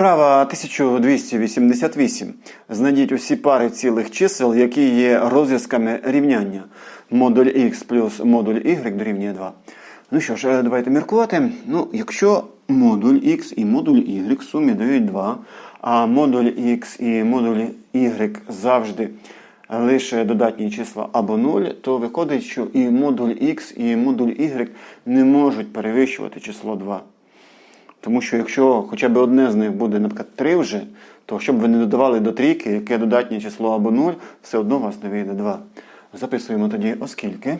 Вправа 1288. Знайдіть усі пари цілих чисел, які є розв'язками рівняння. Модуль x плюс модуль y дорівнює 2. Ну що ж, е, давайте міркувати. Ну, якщо модуль x і модуль y в сумі дають 2, а модуль x і модуль y завжди лише додатні числа або 0, то виходить, що і модуль x, і модуль y не можуть перевищувати число 2. Тому що якщо хоча б одне з них буде, наприклад, 3 вже, то щоб ви не додавали до трійки, яке додатнє число або 0, все одно у вас не вийде 2. Записуємо тоді оскільки.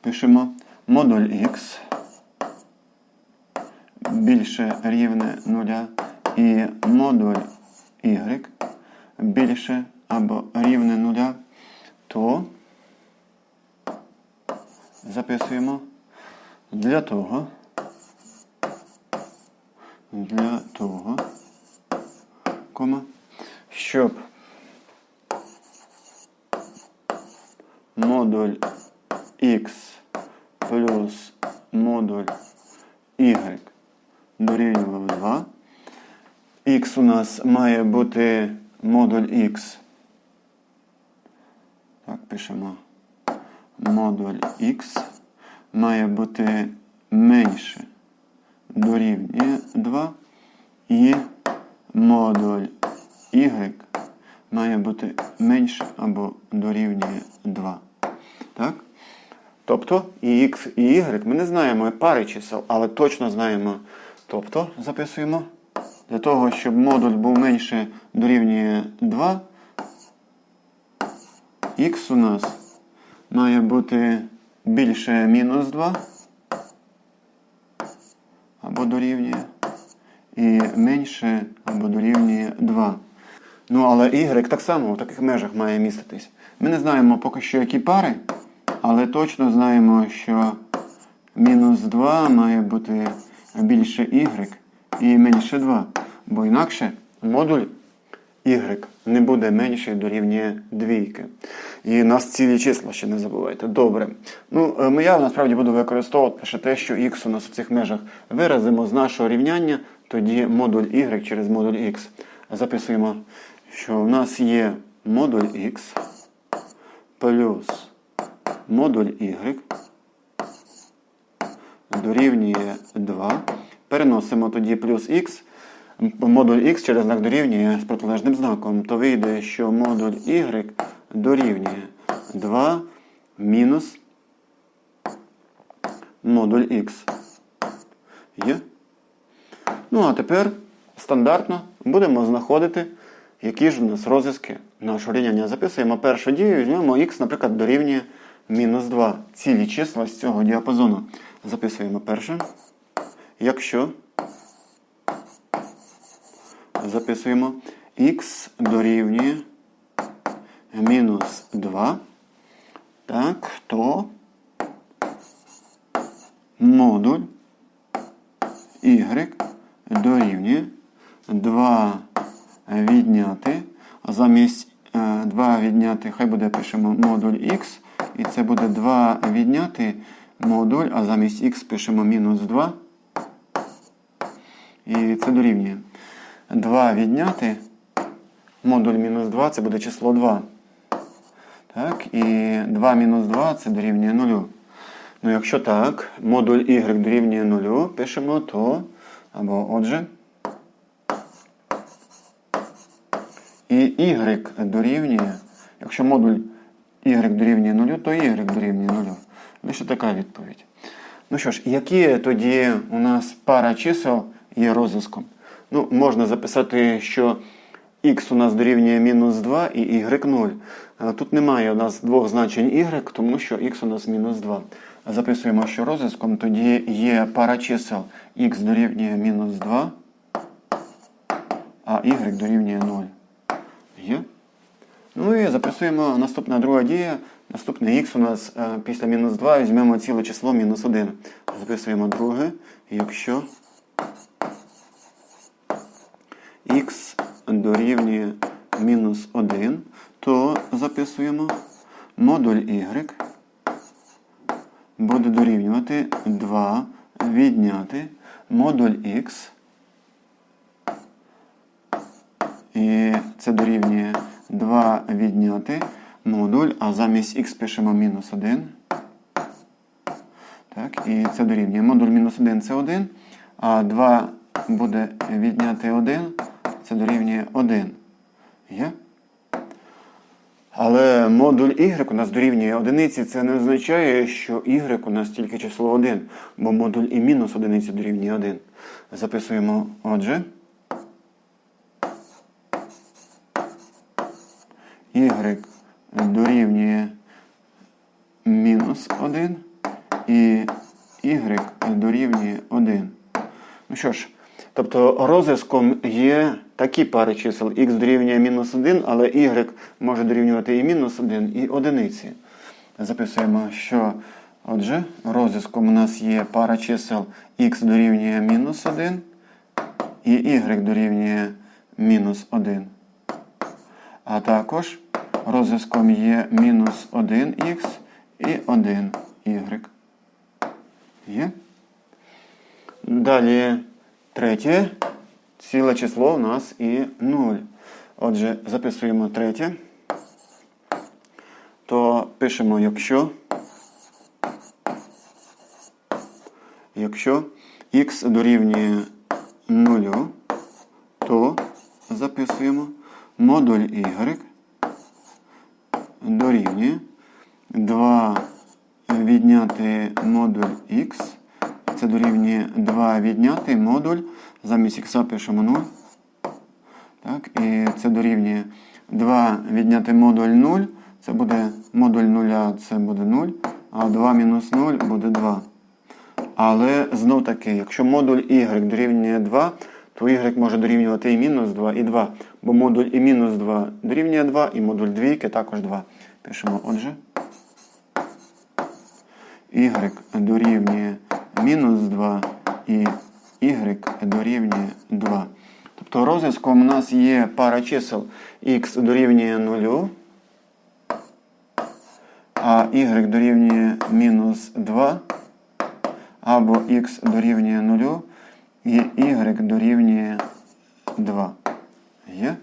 Пишемо модуль x більше рівне 0 і модуль y більше або рівне 0, то записуємо для того, для того, кома, щоб модуль x плюс модуль y дорівнював 2. Х у нас має бути модуль x. Так, пишемо модуль x має бути менше дорівнює 2 і модуль y має бути менше або дорівнює 2. Так? Тобто і x, і y ми не знаємо пари чисел, але точно знаємо. Тобто записуємо для того, щоб модуль був менше дорівнює 2, х у нас має бути більше мінус 2 або дорівнює і менше або дорівнює 2. Ну, але y так само в таких межах має міститись. Ми не знаємо поки що, які пари, але точно знаємо, що мінус 2 має бути більше y і менше 2. Бо інакше модуль y не буде менше дорівнює двійки. І нас цілі числа ще не забувайте. Добре. Ну, е, я насправді буду використовувати лише те, що x у нас в цих межах виразимо з нашого рівняння, тоді модуль y через модуль x. Записуємо, що у нас є модуль x плюс модуль y дорівнює 2. Переносимо тоді плюс х. Модуль х через знак дорівнює з протилежним знаком, то вийде, що модуль y дорівнює 2 мінус модуль х. Є? Ну, а тепер стандартно будемо знаходити, які ж у нас розв'язки нашого рівняння. Записуємо першу дію, візьмемо х, наприклад, дорівнює мінус 2. Цілі числа з цього діапазону. Записуємо перше. Якщо записуємо х дорівнює мінус 2, так, то модуль y дорівнює 2 відняти, замість 2 відняти, хай буде пишемо модуль x, і це буде 2 відняти модуль, а замість х пишемо мінус 2. І це дорівнює. 2 відняти. Модуль мінус 2 це буде число 2. Так, і 2 мінус 2 це дорівнює 0. Ну, якщо так, модуль y дорівнює 0, пишемо то, або отже. І y дорівнює, якщо модуль y дорівнює 0, то y дорівнює 0. Лише така відповідь. Ну що ж, які тоді у нас пара чисел є розв'язком? Ну, можна записати, що х у нас дорівнює мінус 2 і y 0. Е, Тут немає у нас двох значень y, тому що х у нас мінус 2. Записуємо, що розв'язком тоді є пара чисел х дорівнює мінус 2, а y дорівнює 0. Є? Ну і записуємо наступна друга дія. Наступне х у нас е, після мінус 2 візьмемо ціле число мінус 1. Записуємо друге, якщо х дорівнює мінус 1, то записуємо модуль y буде дорівнювати 2 відняти модуль х. І це дорівнює 2 відняти модуль, а замість х пишемо мінус 1. Так, і це дорівнює. Модуль мінус 1 це 1, а 2 буде відняти 1, це дорівнює 1. Є? Але модуль y у нас дорівнює одиниці, це не означає, що y у нас тільки число 1, бо модуль і мінус одиниці дорівнює 1. Записуємо отже. y дорівнює мінус 1 і y дорівнює 1. Ну що ж, тобто розв'язком є такі пари чисел. x дорівнює мінус 1, але y може дорівнювати і мінус 1, і одиниці. Записуємо, що отже, розв'язком у нас є пара чисел x дорівнює мінус 1 і y дорівнює мінус 1. А також розв'язком є мінус 1х і 1y. Є? Далі третє. Ціле число у нас і 0. Отже, записуємо третє. То пишемо, якщо. Якщо х дорівнює 0, то записуємо модуль y дорівнює 2 відняти модуль х. Це дорівнює 2 відняти модуль. Замість х пишемо 0. Так, і це дорівнює 2 відняти модуль 0. Це буде модуль 0, це буде 0. А 2 мінус 0 буде 2. Але знов таки, якщо модуль y дорівнює 2, то y може дорівнювати і мінус 2, і 2. Бо модуль і мінус 2 дорівнює 2, і модуль двійки також 2. Пишемо отже. y дорівнює мінус 2 і y дорівнює 2. Тобто розв'язком у нас є пара чисел x дорівнює 0, а y дорівнює мінус 2, або x дорівнює 0, і y дорівнює 2. Є?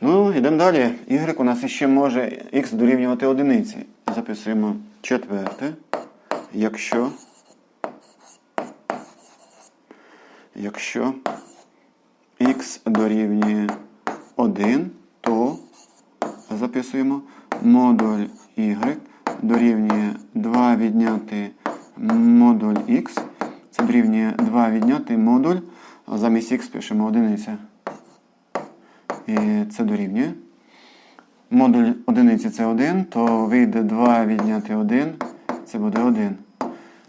Ну, йдемо далі. Y у нас ще може x дорівнювати одиниці. Записуємо четверте. Якщо якщо x дорівнює 1, то записуємо модуль y дорівнює 2 відняти модуль x. Це дорівнює 2 відняти модуль, а замість x пишемо одиниця. І це дорівнює. Модуль одиниці це 1, то вийде 2 відняти 1, це буде 1.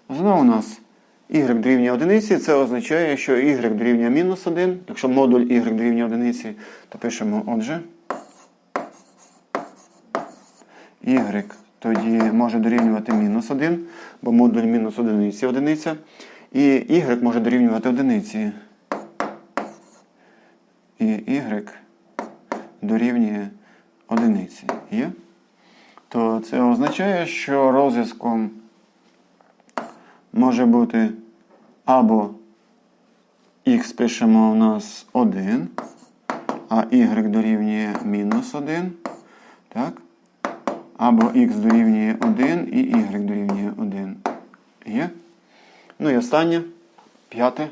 Знову у нас y дорівнює одиниці, це означає, що y дорівнює мінус 1. Якщо модуль y дорівнює одиниці, то пишемо отже. y тоді може дорівнювати мінус 1, бо модуль мінус одиниці одиниця. І y може дорівнювати одиниці. І y дорівнює одиниці. Є? То це означає, що розв'язком може бути або х пишемо у нас 1, а y дорівнює мінус 1. Так? Або х дорівнює 1 і y дорівнює 1. Є? Ну і останнє, п'яте.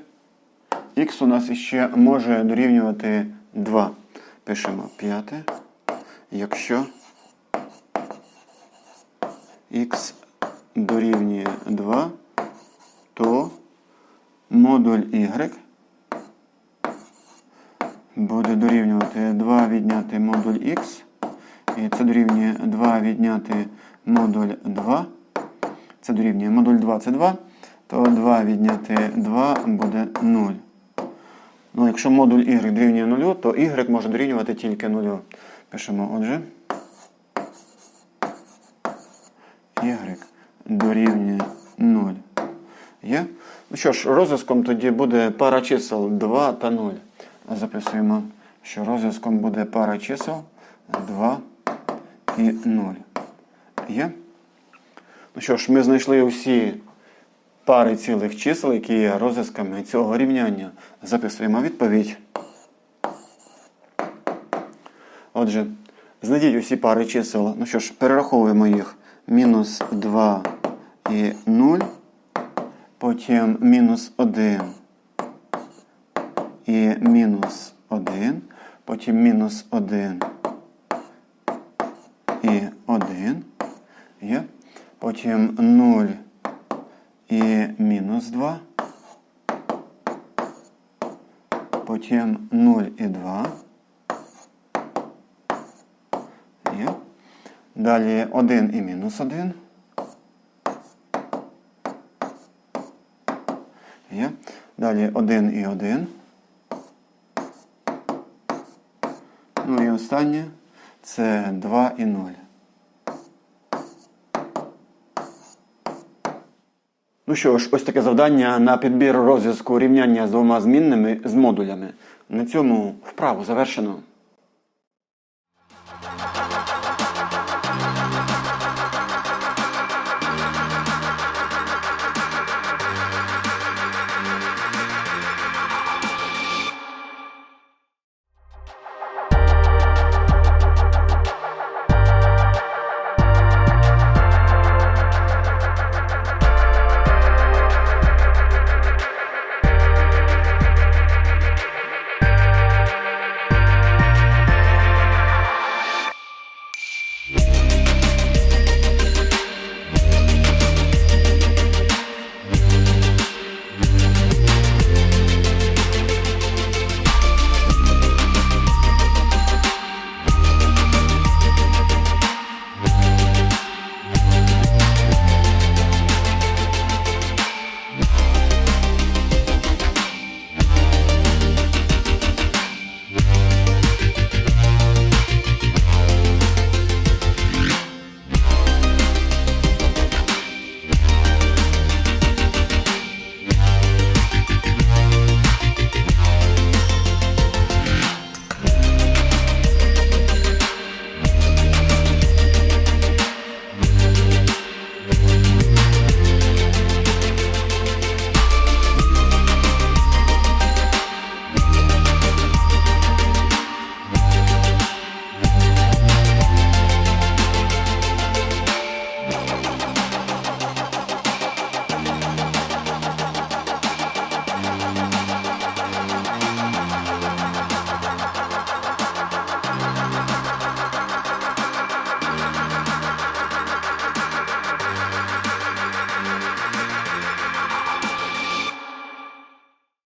Х у нас ще може дорівнювати 2. Пишемо п'яте. Якщо х дорівнює 2, то модуль y буде дорівнювати 2 відняти модуль х. І це дорівнює 2 відняти модуль 2. Це дорівнює модуль 2 це 2, то 2 відняти 2 буде 0. Ну, якщо модуль y дорівнює 0, то y може дорівнювати тільки 0. Пишемо отже. y дорівнює 0. Є? Ну що ж, розв'язком тоді буде пара чисел 2 та 0. Записуємо, що розв'язком буде пара чисел 2 і 0. Є? Ну що ж, ми знайшли усі пари цілих чисел, які є розв'язками цього рівняння. Записуємо відповідь. Отже, знайдіть усі пари чисел. Ну що ж, перераховуємо їх. Мінус 2 і 0, потім мінус 1 і мінус 1, потім мінус 1 і 1, є. потім 0 і мінус 2, потім 0 і 2, є. Далі 1 і мінус 1. Є. Далі 1 і 1. Ну і останнє це 2 і 0. Ну що ж, ось таке завдання на підбір розв'язку рівняння з двома змінними з модулями. На цьому вправу завершено.